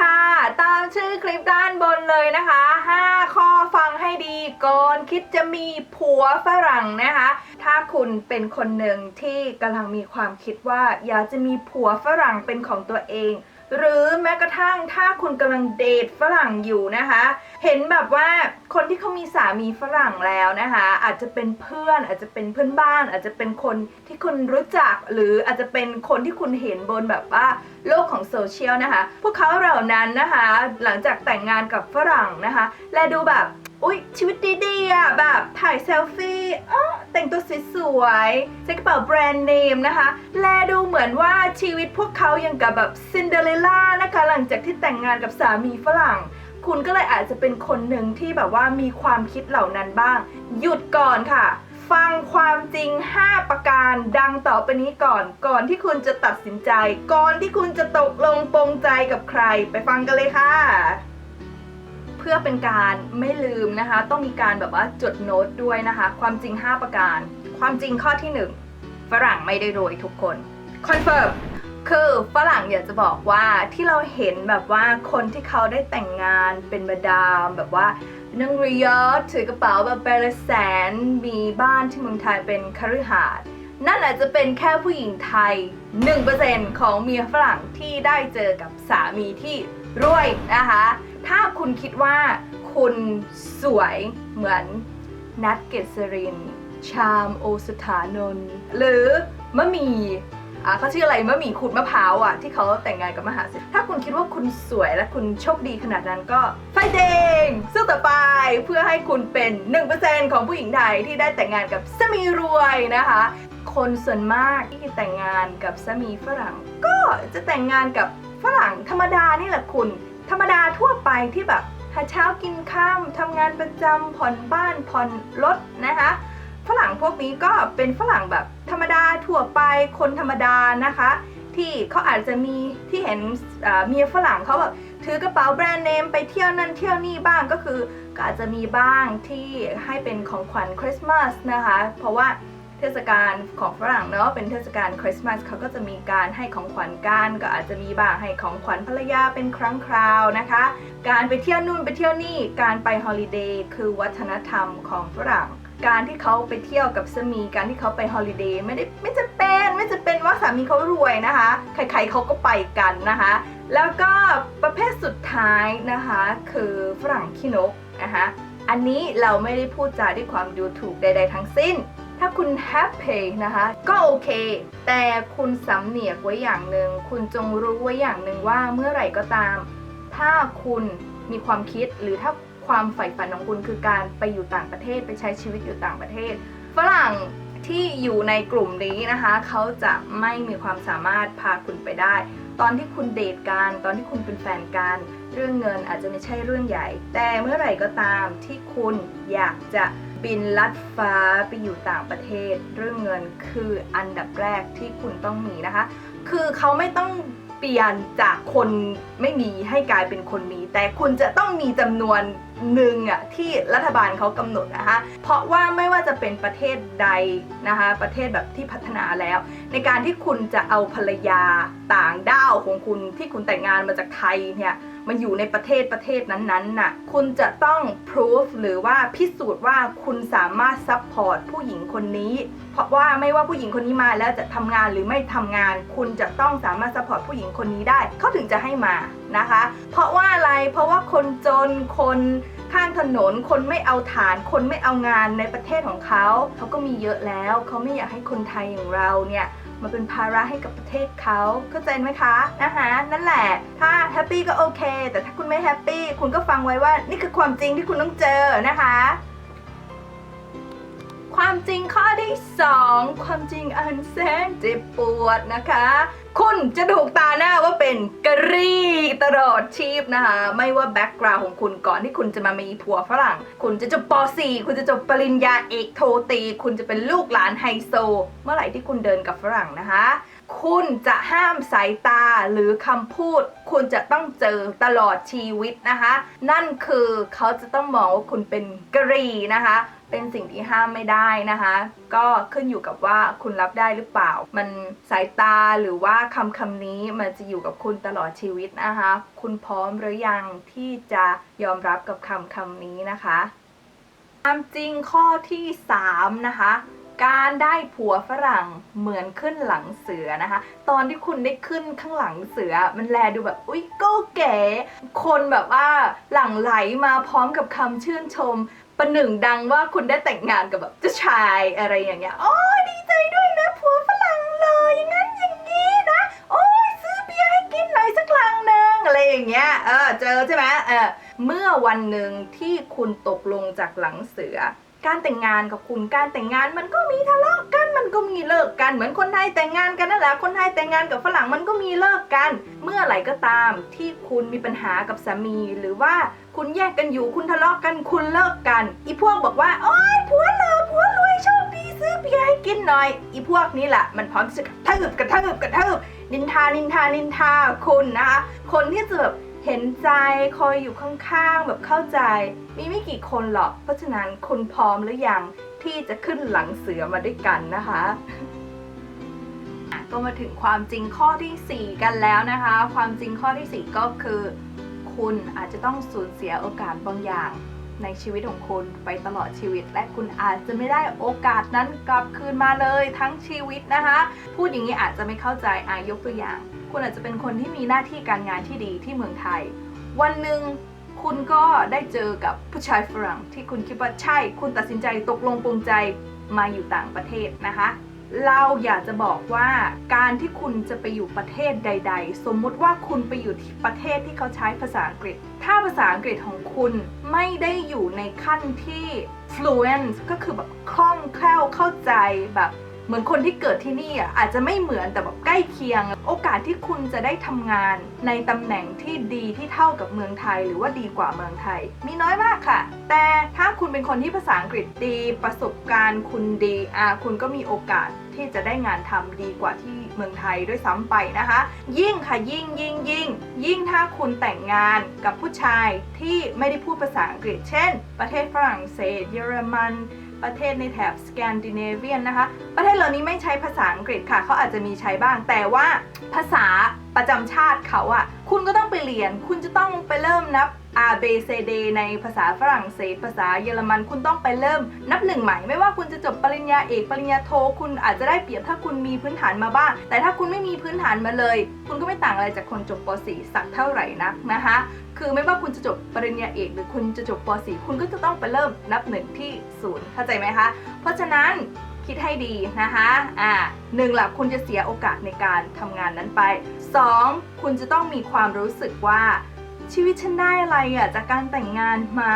ค่ะ ตามชื่อคลิปด้านบนเลยนะคะ 5 ข้อฟังให้ดีก่อนคิดจะมีผัวฝรั่งนะคะ ถ้าคุณเป็นคนหนึ่งที่กำลังมีความคิดว่า อยากจะมีผัวฝรั่งเป็นของตัวเอง หรือแม้กระทั่งถ้าคุณกำลังเดทฝรั่งอยู่นะคะ เห็นแบบว่าคนที่เขามีสามีฝรั่งแล้วนะคะ อาจจะเป็นเพื่อนอาจจะเป็นเพื่อนบ้าน อาจจะเป็นคนที่คุณรู้จัก หรืออาจจะเป็นคนที่คุณเห็นบนแบบว่าโลกของโซเชียลนะคะ พวกเขาเหล่านั้นนะคะ หลังจากแต่งงานกับฝรั่งนะคะ และดูแบบ อุ๊ย ชีวิตดีๆอะแบบถ่ายเซลฟี่อ้อแต่งตัวสวยๆใส่กระเป๋าแบรนด์เนมนะคะ แลดูเหมือนว่าชีวิตพวกเขายังกับแบบซินเดอเรลล่านะคะ หลังจากที่แต่งงานกับสามีฝรั่ง คุณก็เลยอาจจะเป็นคนหนึ่งที่แบบว่ามีความคิดเหล่านั้นบ้าง หยุดก่อนค่ะ ฟังความจริง 5 ประการดังต่อไปนี้ก่อน ก่อนที่คุณจะตัดสินใจ ก่อนที่คุณจะตกลงปรงใจกับใคร ไปฟังกันเลยค่ะ พื่อเป็นการไม่ลืมนะคะ ต้องมีการแบบว่าจดโน้ตด้วยนะคะ ความจริง 5 ประการ ความจริงข้อที่ 1 ฝรั่งไม่ได้รวยทุกคนคอนเฟิร์มคือฝรั่งอยากจะบอกว่าที่เราเห็นแบบว่าคนที่เขาได้แต่งงานเป็นมาดามแบบว่านั่งเรียดถือกระเป๋าแบบแบรแสนมีบ้านที่เมืองไทยเป็นคฤหาสน์นั่นอาจจะเป็นแค่ผู้หญิงไทย 1%ของเมียฝรั่งที่ได้เจอกับสามีที่ รวยนะคะ ถ้าคุณคิดว่าคุณสวยเหมือนนัทเกษริน ชามโอสถานนท์หรือมะหมี่อะเขาชื่ออะไรมะหมี่ขูดมะพร้าวอะที่เขาแต่งงานกับมหาเศรษฐีถ้าคุณคิดว่าคุณสวยและคุณโชคดีขนาดนั้นก็ไฟเดงสู้ต่อไปเพื่อให้คุณเป็น 1%ของผู้หญิงไทยที่ได้แต่งงานกับสามีรวยนะคะ คนส่วนมากที่แต่งงานกับสามีฝรั่ง ก็จะแต่งงานกับ ฝรั่งธรรมดานี่แหละคุณ ธรรมดาทั่วไปที่แบบหาเช้ากินข้ามทำงานประจำผ่อนบ้านผ่อนรถนะคะฝรั่งพวกนี้ก็เป็นฝรั่งแบบธรรมดาทั่วไปคนธรรมดานะคะ ที่เขาอาจจะมีที่เห็นเอ่อเมียฝรั่งเขาแบบถือกระเป๋าแบรนด์เนมไปเที่ยวนั่นเที่ยวนี่บ้างก็คือก็อาจจะมีบ้างที่ให้เป็นของขวัญคริสต์มาสนะคะ เพราะว่า เทศกาลของฝรั่งเนาะเป็นเทศกาลคริสต์มาสเขาก็จะมีการให้ของขวัญกันก็อาจจะมีบ้างให้ของขวัญภรรยาเป็นครั้งคราวนะคะ การไปเที่ยวนู่นไปเที่ยวนี่การไปฮอลิเดย์คือวัฒนธรรมของฝรั่ง การที่เขาไปเที่ยวกับสามีการที่เขาไปฮอลิเดย์ไม่ได้ไม่จะเป็นไม่จะเป็นว่าสามีเขารวยนะคะ ใครๆเขาก็ไปกันนะคะ แล้วก็ประเภทสุดท้ายนะคะ คือฝรั่งขี้นกนะคะอันนี้เราไม่ได้พูดจาด้วยความดูถูกใด ๆ ทั้งสิ้น ถ้าคุณแฮปปี้นะคะ ก็โอเค แต่คุณสำเนียกไว้อย่างหนึ่ง คุณจงรู้ไว้อย่างหนึ่งว่าเมื่อไหร่ก็ตาม ถ้าคุณมีความคิดหรือถ้าความใฝ่ฝันของคุณคือการไปอยู่ต่างประเทศไปใช้ชีวิตอยู่ต่างประเทศ ฝรั่งที่อยู่ในกลุ่มนี้นะคะ เขาจะไม่มีความสามารถพาคุณไปได้ ตอนที่คุณเดทกันตอนที่คุณเป็นแฟนกันเรื่องเงินอาจจะไม่ใช่เรื่องใหญ่ แต่เมื่อไหร่ก็ตามที่คุณอยากจะ บินลัดฟ้าไปอยู่ต่างประเทศ เรื่องเงินคืออันดับแรกที่คุณต้องมีนะคะ คือเขาไม่ต้องเปลี่ยนจากคนไม่มีให้กลายเป็นคนมี แต่คุณจะต้องมีจำนวนหนึ่งอะที่รัฐบาลเขากำหนดนะคะ เพราะว่าไม่ว่าจะเป็นประเทศใดนะคะ ประเทศแบบที่พัฒนาแล้ว ในการที่คุณจะเอาภรรยาต่างด้าวของคุณที่คุณแต่งงานมาจากไทยเนี่ย มาอยู่ในประเทศประเทศนั้นๆน่ะคุณจะต้อง proof หรือว่าพิสูจน์ว่าคุณสามารถ support ผู้หญิงคนนี้ เพราะว่าไม่ว่าผู้หญิงคนนี้มาแล้วจะทำงานหรือไม่ทำงาน คุณจะต้องสามารถ support ผู้หญิงคนนี้ได้เขาถึงจะให้มานะคะ เพราะว่าอะไรเพราะว่าคนจนคนข้างถนนคนไม่เอาฐาน คนไม่เอางานในประเทศของเขาเขาก็มีเยอะแล้วเขาไม่อยากให้คนไทยอย่างเราเนี่ย มาเป็นภาระให้กับประเทศเขาเข้าใจไหมคะนะคะนั่นแหละ ถ้าแฮปปี้ก็โอเค แต่ถ้าคุณไม่แฮปปี้คุณก็ฟังไว้ว่านี่คือความจริงที่คุณต้องเจอนะคะ ความจริงข้อที่ 2 ความจริงอันแสนเจ็บปวดนะคะ คุณจะถูกตาหน้าว่าเป็นกะรี่ตลอดชีพนะคะ ไม่ว่าแบ็กกราวของคุณก่อนที่คุณจะมามีผัวฝรั่ง คุณจะจบป .4 คุณจะจบปริญญาเอกโทตี คุณจะเป็นลูกหลานไฮโซ เมื่อไหร่ที่คุณเดินกับฝรั่งนะคะ คุณจะห้ามสายตาหรือคำพูด คุณจะต้องเจอตลอดชีวิตนะคะ นั่นคือเขาจะต้องมองว่าคุณเป็นกะรีนะคะ เป็นสิ่งที่ห้ามไม่ได้นะคะ ก็ขึ้นอยู่กับว่าคุณรับได้หรือเปล่า มันสายตาหรือว่าคำคำนี้มันจะอยู่กับคุณตลอดชีวิตนะคะ คุณพร้อมหรือยังที่จะยอมรับกับคำคำนี้นะคะความจริงข้อที่ 3 นะคะ การได้ผัวฝรั่งเหมือนขึ้นหลังเสือนะคะ ตอนที่คุณได้ขึ้นข้างหลังเสือ มันแลดูแบบ อุ๊ยก็เก๋ คนแบบว่าหลั่งไหลมาพร้อมกับคำชื่นชม ประหนึ่งดังว่าคุณได้แต่งงานกับแบบเจ้าชายอะไรอย่างเงี้ย โอ้ดีใจด้วยนะผัวฝรั่งเลยอย่างนั้นอย่างนี้นะ โอ้ยซื้อเบียร์ให้กินหน่อยสักลังนึงอะไรอย่างเงี้ย เออเจอใช่ไหมเออเมื่อวันหนึ่งที่คุณตกลงจากหลังเสือ การแต่งงานกับคุณการแต่งงานมันก็มีทะเลาะกันมันก็มีเลิกกัน เหมือนคนไทยแต่งงานกันนั่นแหละคนไทยแต่งงานกับฝรั่งมันก็มีเลิกกัน เมื่อไหร่ก็ตามที่คุณมีปัญหากับสามี หรือว่าคุณแยกกันอยู่คุณทะเลาะกันคุณเลิกกัน อีพวกบอกว่าโอ๊ยผัวเลอผัวรวยโชคดีซื้อเบียร์ให้กินหน่อย อีพวกนี้แหละมันพร้อมจะกระทืบกระทืบกระทืบนินทานินทานินทาคุณนะคะคนที่จะแบบ เห็นใจคอยอยู่ข้างๆแบบเข้าใจ มีไม่กี่คนหรอก เพราะฉะนั้นคุณพร้อมหรือยังที่จะขึ้นหลังเสือมาด้วยกันนะคะก็มาถึงความจริงข้อทีสี่ 4 กันแล้วนะคะ ความจริงข้อที่ 4 ก็คือ คุณอาจจะต้องสูญเสียโอกาสบางอย่างในชีวิตของคุณไปตลอดชีวิต และคุณอาจจะไม่ได้โอกาสนั้นกลับคืนมาเลยทั้งชีวิตนะคะ พูดอย่างนี้อาจจะไม่เข้าใจอายกตัวอย่าง คุณอาจจะเป็นคนที่มีหน้าที่การงานที่ดีที่เมืองไทย วันหนึ่งคุณก็ได้เจอกับผู้ชายฝรั่งที่คุณคิดว่าใช่ คุณตัดสินใจตกลงปรงใจมาอยู่ต่างประเทศนะคะ เราอยากจะบอกว่าการที่คุณจะไปอยู่ประเทศใด ๆ สมมุติว่าคุณไปอยู่ที่ประเทศที่เขาใช้ภาษาอังกฤษ ถ้าภาษาอังกฤษของคุณไม่ได้อยู่ในขั้นที่ fluent ก็คือแบบคล่องแคล่วเข้าใจแบบ เหมือนคนที่เกิดที่นี่อะอาจจะไม่เหมือนแต่แบบใกล้เคียง โอกาสที่คุณจะได้ทำงานในตำแหน่งที่ดีที่เท่ากับเมืองไทย หรือว่าดีกว่าเมืองไทย มีน้อยมากค่ะ แต่ถ้าคุณเป็นคนที่ภาษาอังกฤษดี ประสบการณ์คุณดีอะคุณก็มีโอกาสที่จะได้งานทำดีกว่าที่เมืองไทยด้วยซ้ำไปนะคะ ยิ่งค่ะยิ่งยิ่งยิ่งยิ่งถ้าคุณแต่งงานกับผู้ชายที่ไม่ได้พูดภาษาอังกฤษ เช่น ประเทศฝรั่งเศส เยอรมัน ประเทศในแถบสแกนดิเนเวียนนะคะ ประเทศเหล่านี้ไม่ใช้ภาษาอังกฤษค่ะ เขาอาจจะมีใช้บ้าง แต่ว่าภาษาประจำชาติเขาอะคุณก็ต้องไปเรียน คุณจะต้องไปเริ่มนับ R B C D ในภาษาฝรั่งเศส ภาษาเยอรมัน คุณต้องไปเริ่มนับหนึ่งใหม่ ไม่ว่าคุณจะจบปริญญาเอก ปริญญาโท คุณอาจจะได้เปรียบถ้าคุณมีพื้นฐานมาบ้าง แต่ถ้าคุณไม่มีพื้นฐานมาเลย คุณก็ไม่ต่างอะไรจากคนจบป .4 สักเท่าไหร่นักนะคะ คือไม่ว่าคุณจะจบปริญญาเอก หรือคุณจะจบป .4 คุณก็จะต้องไปเริ่มนับหนึ่งที่ศูนย์เข้าใจไหมคะ เพราะฉะนั้นคิดให้ดีนะคะอ่าหนึ่งหลักคุณจะเสียโอกาสในการทำงานนั้นไป 2. คุณจะต้องมีความรู้สึกว่าชีวิตฉันได้อะไรอะจากการแต่งงานมา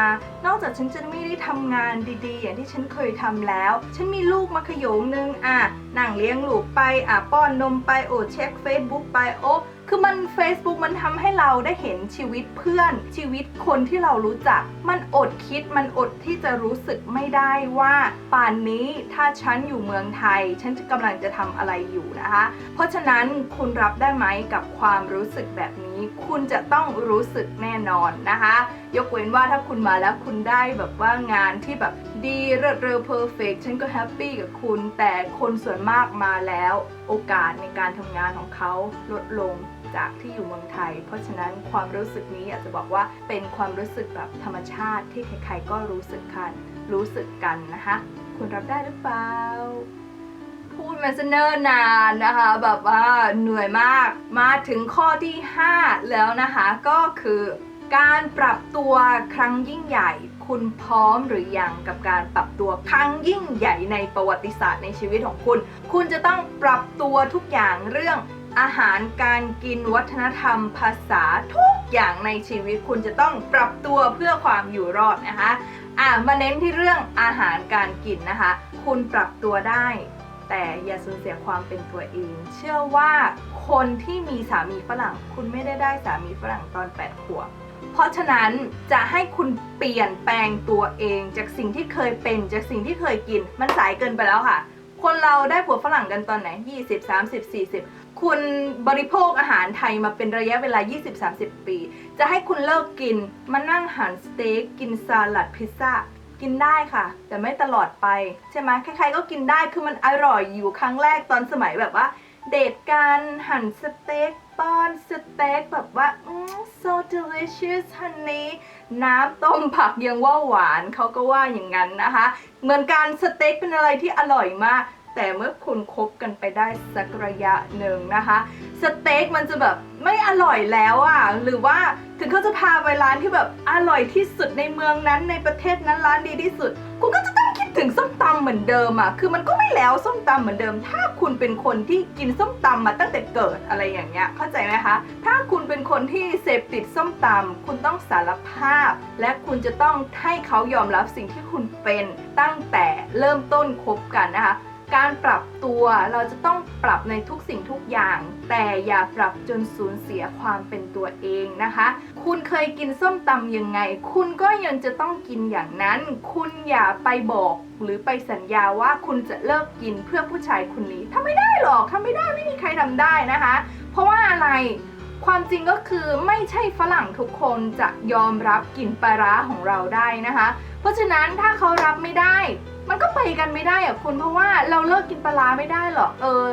นอกจากฉันจะไม่ได้ทำงานดีๆ อย่างที่ฉันเคยทำแล้ว ฉันมีลูกมาขยงนึงอะนั่งเลี้ยงลูกไปอะป้อนนมไปโอ้เช็ค Facebook ไปโอ้ คือมัน Facebook มันทำให้เราได้เห็นชีวิตเพื่อน ชีวิตคนที่เรารู้จัก มันอดคิดมันอดที่จะรู้สึกไม่ได้ว่าป่านนี้ถ้าฉันอยู่เมืองไทย ฉันกำลังจะทำอะไรอยู่นะคะ เพราะฉะนั้นคุณรับได้ไหมกับความรู้สึกแบบนี้ คุณจะต้องรู้สึกแน่นอนนะคะ ยกเว้นว่าถ้าคุณมาแล้วคุณได้แบบว่างานที่แบบดีเลิศเร็วเพอร์เฟกฉันก็แฮปปี้กับคุณแต่คนส่วนมากมาแล้วโอกาสในการทำงานของเขาลดลงจากที่อยู่เมืองไทย เพราะฉะนั้นความรู้สึกนี้อยากจะบอกว่าเป็นความรู้สึกแบบธรรมชาติที่ใครๆก็รู้สึกกัน รู้สึกกันนะคะคุณรับได้หรือเปล่า พูดมาซะเนิ่นนานนะคะ แบบว่าเหนื่อยมากมาถึงข้อที่ 5 แล้วนะคะ ก็คือการปรับตัวครั้งยิ่งใหญ่ คุณพร้อมหรือยังกับการปรับตัวครั้งยิ่งใหญ่ในประวัติศาสตร์ในชีวิตของคุณ คุณจะต้องปรับตัวทุกอย่างเรื่องอาหารการกินวัฒนธรรม ภาษาทุกอย่างในชีวิต คุณจะต้องปรับตัวเพื่อความอยู่รอดนะคะอะมาเน้นที่เรื่องอาหารการกินนะคะ คุณปรับตัวได้ แต่อย่าสูญเสียความเป็นตัวเอง เชื่อว่าคนที่มีสามีฝรั่ง คุณไม่ได้ได้สามีฝรั่งตอน 8 ขวบ เพราะฉะนั้นจะให้คุณเปลี่ยนแปลงตัวเองจากสิ่งที่เคยเป็นจากสิ่งที่เคยกิน มันสายเกินไปแล้วค่ะ คนเราได้ผัวฝรั่งกันตอนไหน 20 30 40 คุณบริโภคอาหารไทยมาเป็นระยะเวลา 20-30 ปี จะให้คุณเลิกกิน มานั่งหั่นสเต็กกินสลัดพิซซ่ากินได้ค่ะ แต่ไม่ตลอดไปใช่ไหมใครๆก็กินได้คือมันอร่อยอยู่ครั้งแรกตอนสมัยแบบว่า เดทกันหั่นสเต็กป้อนสเต็กแบบว่า so delicious honey น้ำต้มผักยังว่าหวานเขาก็ว่าอย่างนั้นนะคะ เหมือนกันสเต็กเป็นอะไรที่อร่อยมาก แต่เมื่อคุณคบกันไปได้สักระยะหนึ่งนะคะ สเต็กมันจะแบบไม่อร่อยแล้วอะ่ะ หรือว่าถึงเขาจะพาไปร้านที่แบบอร่อยที่สุดในเมืองนั้นในประเทศนั้นร้านดีที่สุด คุณก็จะต้อง ถึงส้มตำเหมือนเดิมอะ่ะคือมันก็ไม่แล้วส้มตำเหมือนเดิม ถ้าคุณเป็นคนที่กินส้มตำมาตั้งแต่เกิดอะไรอย่างเงี้ยเข้าใจไหมคะถ้าคุณเป็นคนที่เสพติดส้มตำคุณต้องสารภาพ และคุณจะต้องให้เขายอมรับสิ่งที่คุณเป็นตั้งแต่เริ่มต้นคบกันนะคะ การปรับตัวเราจะต้องปรับในทุกสิ่งทุกอย่าง แต่อย่าปรับจนสูญเสียความเป็นตัวเองนะคะ คุณเคยกินส้มตำยังไง คุณก็ยังจะต้องกินอย่างนั้น คุณอย่าไปบอกหรือไปสัญญาว่าคุณจะเลิกกินเพื่อผู้ชายคนนี้ทำไม่ได้หรอกทำไม่ได้ไม่มีใครทำได้นะคะ เพราะว่าอะไรความจริงก็คือไม่ใช่ฝรั่งทุกคนจะยอมรับกลิ่นปลาร้าของเราได้นะคะ เพราะฉะนั้นถ้าเขารับไม่ได้ มันก็ไปกันไม่ได้อะคุณเพราะว่าเราเลิกกินปลาร้าไม่ได้หรอกเออ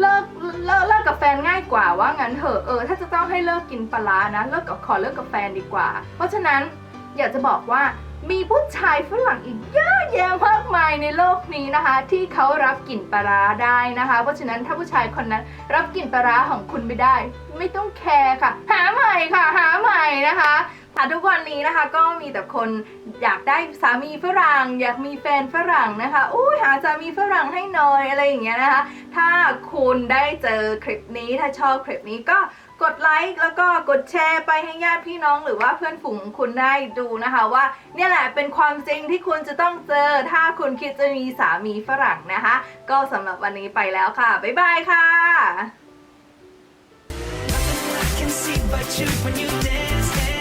เลิกเลิกเลิกกับแฟนง่ายกว่าว่างั้นเถอะเออถ้าจะต้องให้เลิกกินปลาร้านะเลิกกับขอเลิกกับแฟนดีกว่า เพราะฉะนั้นอยากจะบอกว่ามีผู้ชายฝรั่งอีกเยอะแยะมากมายในโลกนี้นะคะ ที่เขารับกลิ่นปลาร้าได้นะคะ เพราะฉะนั้นถ้าผู้ชายคนนั้นรับกลิ่นปลาร้าของคุณไม่ได้ ไม่ต้องแคร์ค่ะ หาใหม่ค่ะ หาใหม่นะคะ ค่ะทุกวันนี้นะคะก็มีแต่คนอยากได้สามีฝรั่ง อยากมีแฟนฝรั่งนะคะอุ้ยหาสามีฝรั่งให้หน่อยอะไรอย่างเงี้ยนะคะ ถ้าคุณได้เจอคลิปนี้ถ้าชอบคลิปนี้ก็กดไลค์แล้วก็กดแชร์ไปให้ญาติพี่น้องหรือว่าเพื่อนฝูงคุณได้ดูนะคะว่าเนี่ยแหละเป็นความจริงที่คุณจะต้องเจอ ถ้าคุณคิดจะมีสามีฝรั่งนะคะ ก็สำหรับวันนี้ไปแล้วค่ะ บ๊ายบายค่ะ Nothing I can see but you when you dance, dance.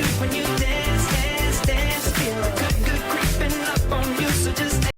When you dance.